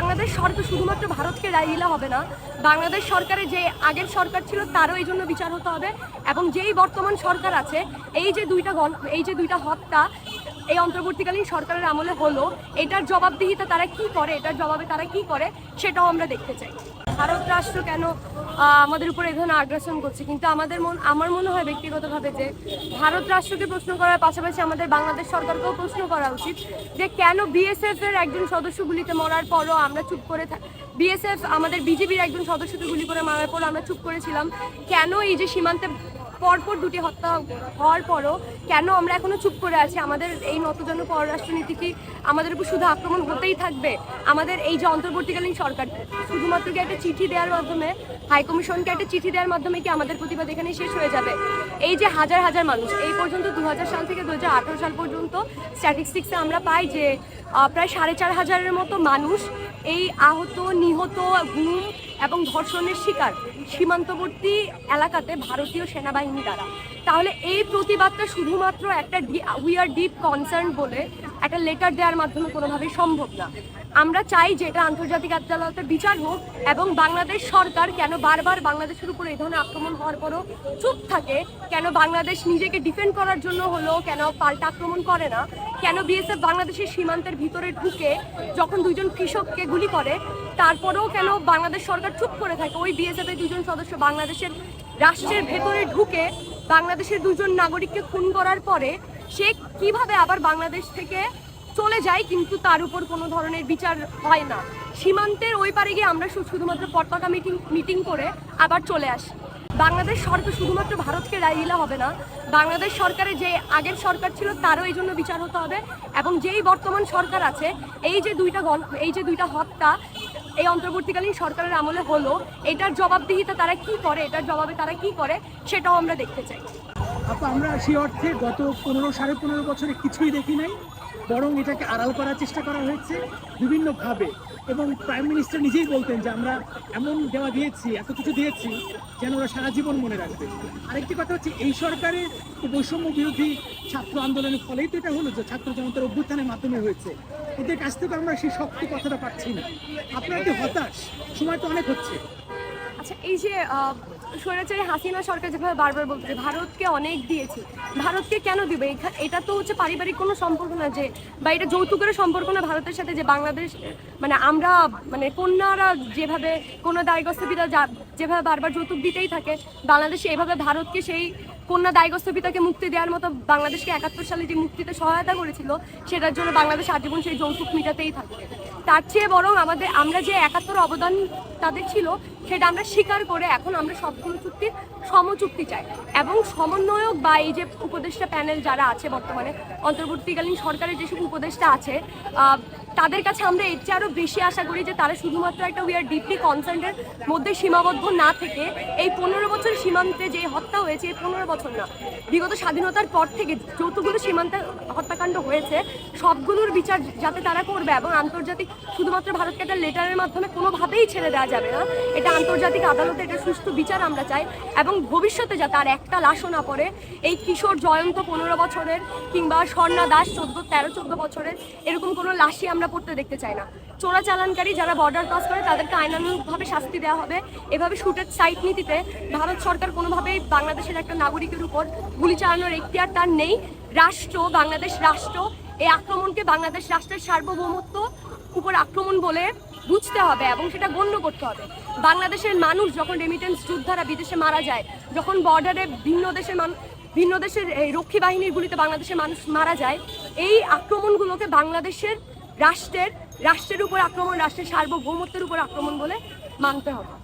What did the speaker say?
বাংলাদেশ সরকার শুধুমাত্র ভারতকে রায় দিলে হবে না, বাংলাদেশ সরকারে যে আগের সরকার ছিল তারও এই জন্য বিচার হতে হবে এবং যেই বর্তমান সরকার আছে, এই যে দুইটা গণ এই যে দুইটা হত্যা এই অন্তর্বর্তীকালীন সরকারের আমলে হলো, এটার জবাবদিহিতা তারা কি করে, এটার জবাবে তারা কি করে, সেটাও আমরা দেখতে চাই। ভারত রাষ্ট্র কেন আমাদের উপর এই ধরনের আগ্রাসন করছে? কিন্তু আমাদের মন, আমার মনে হয় ব্যক্তিগতভাবে যে, ভারত রাষ্ট্রকে প্রশ্ন করার পাশাপাশি আমাদের বাংলাদেশ সরকারকেও প্রশ্ন করা উচিত যে, কেন বিএসএফ এর একজন সদস্য গুলিতে মরার পরও আমরা চুপ করে বিএসএফ, আমাদের বিজেপির একজন সদস্যকে গুলি করে মারার পর আমরা চুপ করেছিলাম। কেন এই যে সীমান্তে পরপর দুটি হত্যা হওয়ার পরও কেন আমরা এখনও চুপ করে আছি? আমাদের এই নতজন পররাষ্ট্রনীতি কি আমাদের উপর শুধু আক্রমণ হতেই থাকবে? আমাদের এই যে অন্তর্বর্তীকালীন সরকার, শুধুমাত্র কি একটা চিঠি দেওয়ার মাধ্যমে হাইকমিশনকে একটা চিঠি দেওয়ার মাধ্যমে কি আমাদের প্রতিবাদ এখানে শেষ হয়ে যাবে? এই যে হাজার হাজার মানুষ, এই পর্যন্ত দু হাজার সাল থেকে দু হাজার আঠেরো সাল পর্যন্ত স্ট্যাটিস্টিক্সে আমরা পাই যে প্রায় সাড়ে চার হাজারের মতো মানুষ এই আহত, নিহত গুম এবং ধর্ষণের শিকার সীমান্তবর্তী এলাকাতে ভারতীয় সেনাবাহিনী দ্বারা। তাহলে এই প্রতিবাদটা শুধুমাত্র একটা উই আর ডিপ কনসার্ন বলে একটা লেটার দেওয়ার মাধ্যমে কোনোভাবেই সম্ভব না। আমরা চাই যে এটা আন্তর্জাতিক আদালতে বিচার হোক এবং বাংলাদেশ সরকার কেন বারবার বাংলাদেশের উপর এই ধরনের আক্রমণ হওয়ার পরও চুপ থাকে? কেন বাংলাদেশ নিজেকে ডিফেন্ড করার জন্য হলো কেন পাল্টা আক্রমণ করে না? কেন বিএসএফ বাংলাদেশের সীমান্তের ভিতরে ঢুকে যখন দুজন কৃষককে গুলি করে, তারপরেও কেন বাংলাদেশ সরকার চুপ করে থাকে? ওই বিএসএফের দুজন সদস্য বাংলাদেশের রাষ্ট্রের ভেতরে ঢুকে বাংলাদেশের দুজন নাগরিককে খুন করার পরে সে কীভাবে আবার বাংলাদেশ থেকে চলে যায় কিন্তু তার উপর কোনো ধরনের বিচার হয় না। সীমান্তের ওই পারে গিয়ে আমরা শুধুমাত্র পতাকা মিটিং মিটিং করে আবার চলে আসি। বাংলাদেশ সরকার শুধুমাত্র ভারতকে রায় দিলে হবে না, বাংলাদেশ সরকারের যে আগের সরকার ছিল তারও এই জন্য বিচার হতে হবে এবং যেই বর্তমান সরকার আছে, এই যে দুইটা এই যে দুইটা হত্যা, এই অন্তর্বর্তীকালীন সরকারের আমলে হলো, এটার জবাবদিহিতা তারা কি করে, এটার জবাবে তারা কি করে, সেটাও আমরা দেখতে চাই। আপু, আমরা সেই অর্থে গত পনেরো, সাড়ে পনেরো বছরে কিছুই দেখি নাই, বরং এটাকে আড়াল করার চেষ্টা করা হয়েছে বিভিন্নভাবে। এবং প্রাইম মিনিস্টার নিজেই বলতেন যে, আমরা এমন দেওয়া দিয়েছি, এত কিছু দিয়েছি যেন ওরা সারা জীবন মনে রাখবে। আরেকটি কথা হচ্ছে, এই সরকারের বৈষম্য বিরোধী ছাত্র আন্দোলনের ফলেই তো এটা হলো যে, ছাত্র জনতার অভ্যুত্থানের মাধ্যমে হয়েছে। এদের কাছ থেকে আমরা সেই শক্তি কথাটা পাচ্ছি না। আপনারা কি হতাশ? সময় তো অনেক হচ্ছে। আচ্ছা এই যে স্বৈরাচারী হাসিনা সরকার যেভাবে বারবার বলছে ভারতকে অনেক দিয়েছে, ভারতকে কেন দিবে? এটা তো হচ্ছে পারিবারিক কোনো সম্পর্ক না যে, বা এটা যৌতুকের সম্পর্ক না ভারতের সাথে যে বাংলাদেশ মানে আমরা মানে কন্যারা যেভাবে কোনো যা- যেভাবে বারবার যৌতুক দিতেই থাকে, বাংলাদেশে এভাবে ভারতকে সেই কন্যা দায়গ্রস্ত পিতাকে মুক্তি দেওয়ার মতো বাংলাদেশকে একাত্তর সালে যে মুক্তিতে সহায়তা করেছিল, সেটার জন্য বাংলাদেশ আজীবন সেই যৌতুক মিটাতেই থাকবে। তার চেয়ে বরং আমাদের, আমরা যে একাত্তর অবদান তাদের ছিল, সেটা আমরা স্বীকার করে এখন আমরা সবগুলো চুক্তির সমচুক্তি চাই। এবং সমন্বয়ক বা এই যে উপদেষ্টা প্যানেল যারা আছে বর্তমানে, অন্তর্বর্তীকালীন সরকারের যেসব উপদেষ্টা আছে তাদের কাছে আমরা এর চেয়ে আরও বেশি আশা করি যে তারা শুধুমাত্র একটা উই আর ডিপলি কনসার্নের মধ্যে সীমাবদ্ধ না থেকে এই পনেরো বছর সীমান্তে যে হত্যা হয়েছে, এই পনেরো বছর না, বিগত স্বাধীনতার পর থেকে যতগুলো সীমান্তে হত্যাকাণ্ড হয়েছে, সবগুলোর বিচার যাতে তারা করবে এবং আন্তর্জাতিক শুধুমাত্র ভারতকে একটা লেটারের মাধ্যমে কোনোভাবেই ছেড়ে দেওয়া যাবে না, এটা আন্তর্জাতিক আদালতে এটা সুষ্ঠু বিচার আমরা চাই এবং ভবিষ্যতে যাতে আর একটা লাশও না পড়ে, এই কিশোর জয়ন্ত পনেরো বছরের কিংবা স্বর্ণা দাস চোদ্দ, তেরো, চোদ্দ বছরের এরকম কোনো লাশই আমরা পড়তে দেখতে চাই না। চোরাচালানকারী যারা বর্ডার ক্রস করে, তাদেরকে আইনানুগভাবে শাস্তি দেওয়া হবে। এভাবে শুটের সাইট নীতিতে ভারত সরকার কোনোভাবেই বাংলাদেশের একটা নাগরিকের উপর গুলি চালানোর এখতিয়ার তার নেই। রাষ্ট্র, বাংলাদেশ রাষ্ট্র, এই আক্রমণকে বাংলাদেশ রাষ্ট্রের সার্বভৌমত্ব উপর আক্রমণ বলে বুঝতে হবে এবং সেটা গণ্য করতে হবে। বাংলাদেশের মানুষ যখন রেমিটেন্স যোদ্ধারা বিদেশে মারা যায়, যখন বর্ডারে ভিন্ন দেশের মানুষ ভিন্ন দেশের রক্ষী বাহিনীর গুলিতে বাংলাদেশের মানুষ মারা যায়, এই আক্রমণগুলোকে বাংলাদেশের রাষ্ট্রের রাষ্ট্রের উপর আক্রমণ রাষ্ট্রের সার্বভৌমত্বের উপর আক্রমণ বলে মানতে হবে।